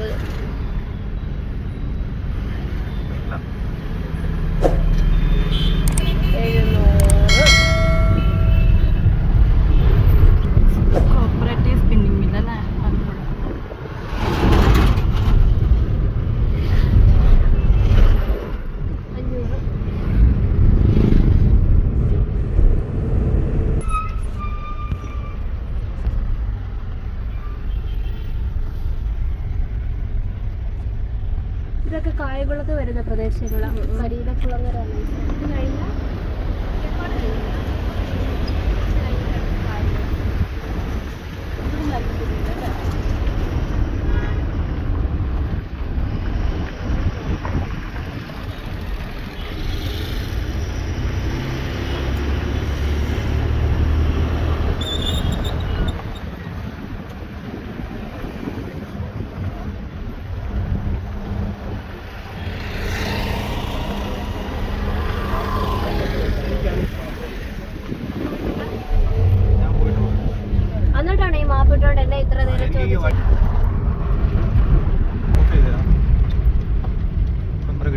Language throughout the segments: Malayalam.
不是。വരുന്ന പ്രദേശങ്ങളാണ് ശരീരക്കുളങ്ങരാണ് ഇത് കഴിഞ്ഞാൽ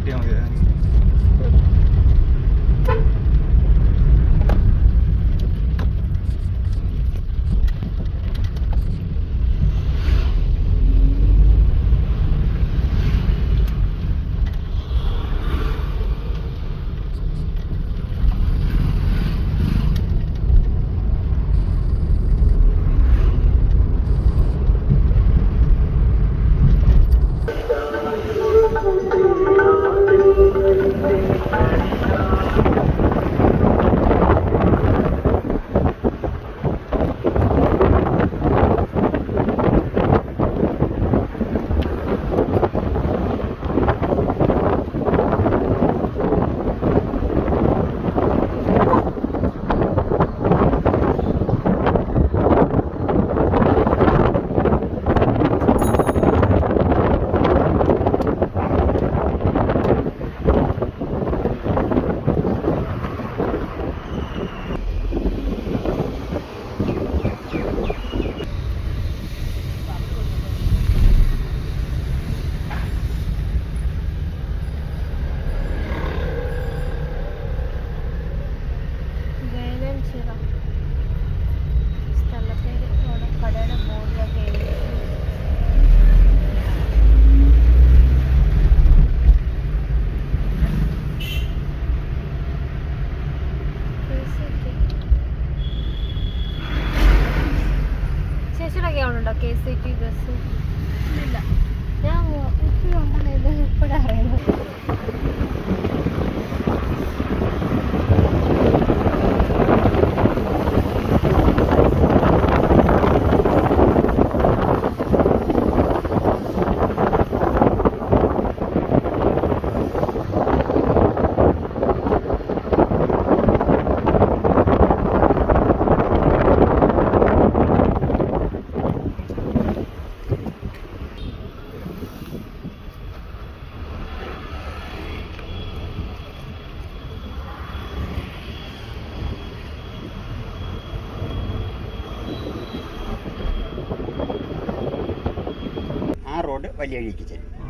Perdeu, കൊണ്ട് വലിയ വഴിക്ക് ചെല്ലും.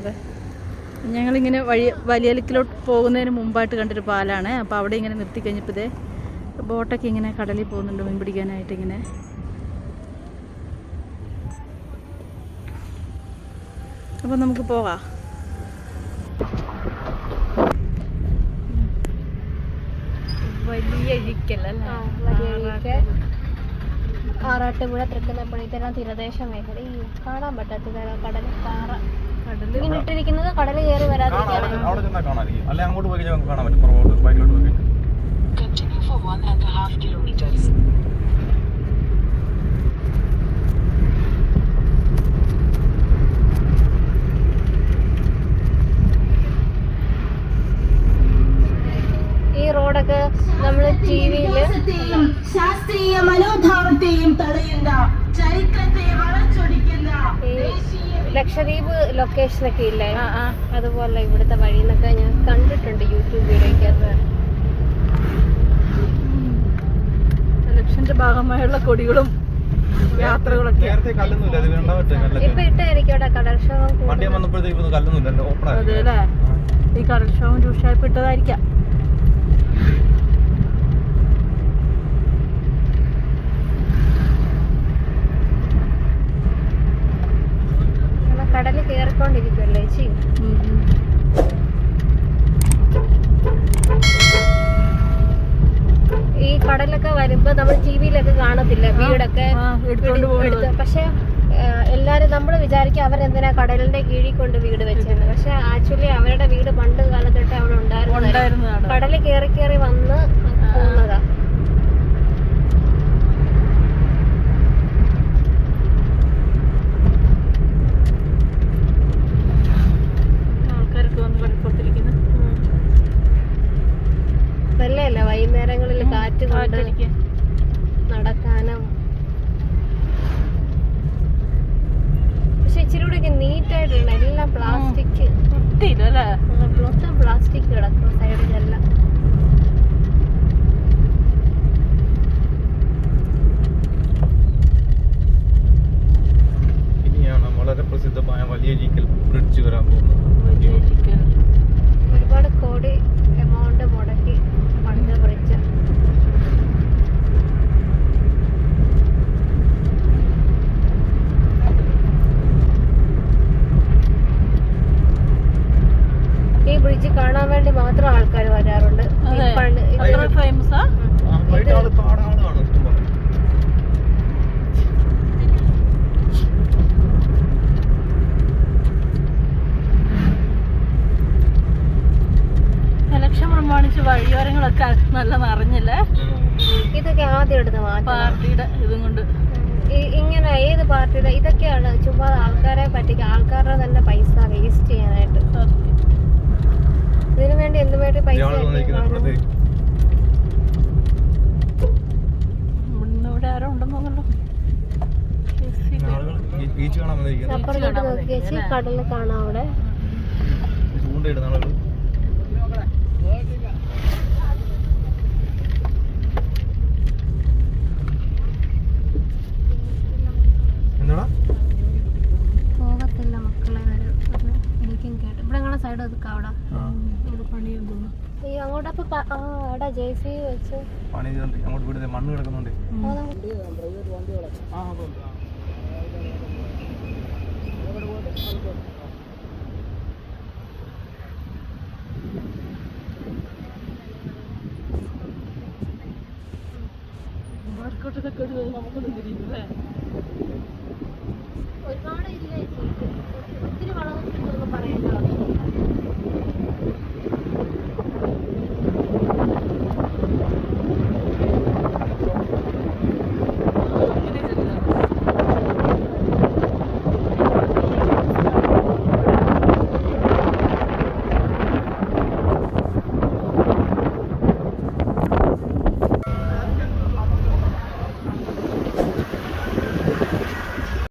അതെ. ഞങ്ങളിങ്ങനെ വഴി വലിയലിക്കിലോട്ട് പോകുന്നതിന് മുമ്പായിട്ട് കണ്ടൊരു പാലാണ്. അപ്പോൾ അവിടെ ഇങ്ങനെ നിർത്തി കഴിഞ്ഞപ്പോൾ ഇതേ ബോട്ടൊക്കെ ഇങ്ങനെ കടലിൽ പോകുന്നുണ്ട് മീൻ പിടിക്കാനായിട്ട് ഇങ്ങനെ. അപ്പോൾ നമുക്ക് പോകാം വലിയ. ആറാട്ടുപുഴ തൃക്കുന്നപ്പുഴ ഇതെല്ലാം തീരദേശ മേഖല. ഈ കാണാൻ പറ്റാത്ത കടൽ പാറ ഇട്ടിരിക്കുന്നത് കടൽ കയറി വരാതിരിക്കാനാണ് അവിടെ ചെന്നാൽ അല്ലെ അങ്ങോട്ട് പോയി കഴിഞ്ഞാൽ കാണാൻ പറ്റും. പുറകോട്ട് ബൈക്കിലോട്ട് പോയി കഴിഞ്ഞാൽ. ഈ റോഡൊക്കെ നമ്മൾ ടി വിയിൽ ശാസ്ത്രീയ മനോഭാവത്തെയും ലക്ഷദ്വീപ് ലൊക്കേഷനൊക്കെ ഇല്ലേ? അതുപോലെ ഇവിടുത്തെ വഴി എന്നൊക്കെ ഞാൻ കണ്ടിട്ടുണ്ട് യൂട്യൂബ് വീഡിയോയ്ക്കകത്ത്. ഇലക്ഷന്റെ ഭാഗമായുള്ള കൊടികളും യാത്രകളൊക്കെ. ഇപ്പൊ ഇട്ടായിരിക്കും അവിടെ കടൽക്ഷോഭം വണ്ടി കൂടുതൽ. കല്ലൊന്നുമില്ല ഓപ്പൺ അതെ അല്ലേ? ഈ കടൽക്ഷോഭം രൂക്ഷമായിപ്പെട്ടതായിരിക്കാം അവരെന്തിനാ കടലിന്റെ കീഴിൽ കൊണ്ട് വീട് വെച്ചിരുന്നത് പക്ഷെ ആക്ച്വലി അവരുടെ വീട് പണ്ട് കാലത്തൊട്ട് അവിടെ ഉണ്ടായിരുന്നു കടൽ കയറി കയറി വന്ന് പോകുന്നതാ നല്ലതല്ല വൈകുന്നേരങ്ങളിൽ കാറ്റ് കൊണ്ട് നടക്കാനും പക്ഷെ ഇച്ചിരി കൂടെ നീറ്റ് എല്ലാം പ്ലാസ്റ്റിക് മൊത്തം പ്ലാസ്റ്റിക് കിടക്കും സൈഡിലെല്ലാം. വളരെ പ്രസിദ്ധമായ വലിയ ബ്രിഡ്ജ് വരാൻ പോകുന്നത്. ഒരുപാട് കോടി എമൗണ്ട് പറ്റിക്കുക ആൾക്കാരുടെ തന്നെ പൈസ വേസ്റ്റ് ചെയ്യാനായിട്ട്. ഇതിനു വേണ്ടി എന്ത് വേണ്ടി പൈസ അപ്പുറത്തോട്ട് നോക്കി ചേച്ചി കടൽ കാണാം അവിടെ. ചൂണ്ടയിടുന്ന ആളുകൾ പണി ചെയ്തോണ്ട് അങ്ങോട്ട് വീട് മണ്ണ് കിടക്കുന്നുണ്ട്. നമുക്കൊന്നും തിരിയില്ലേ ഒരുപാട് ഒത്തിരി വളം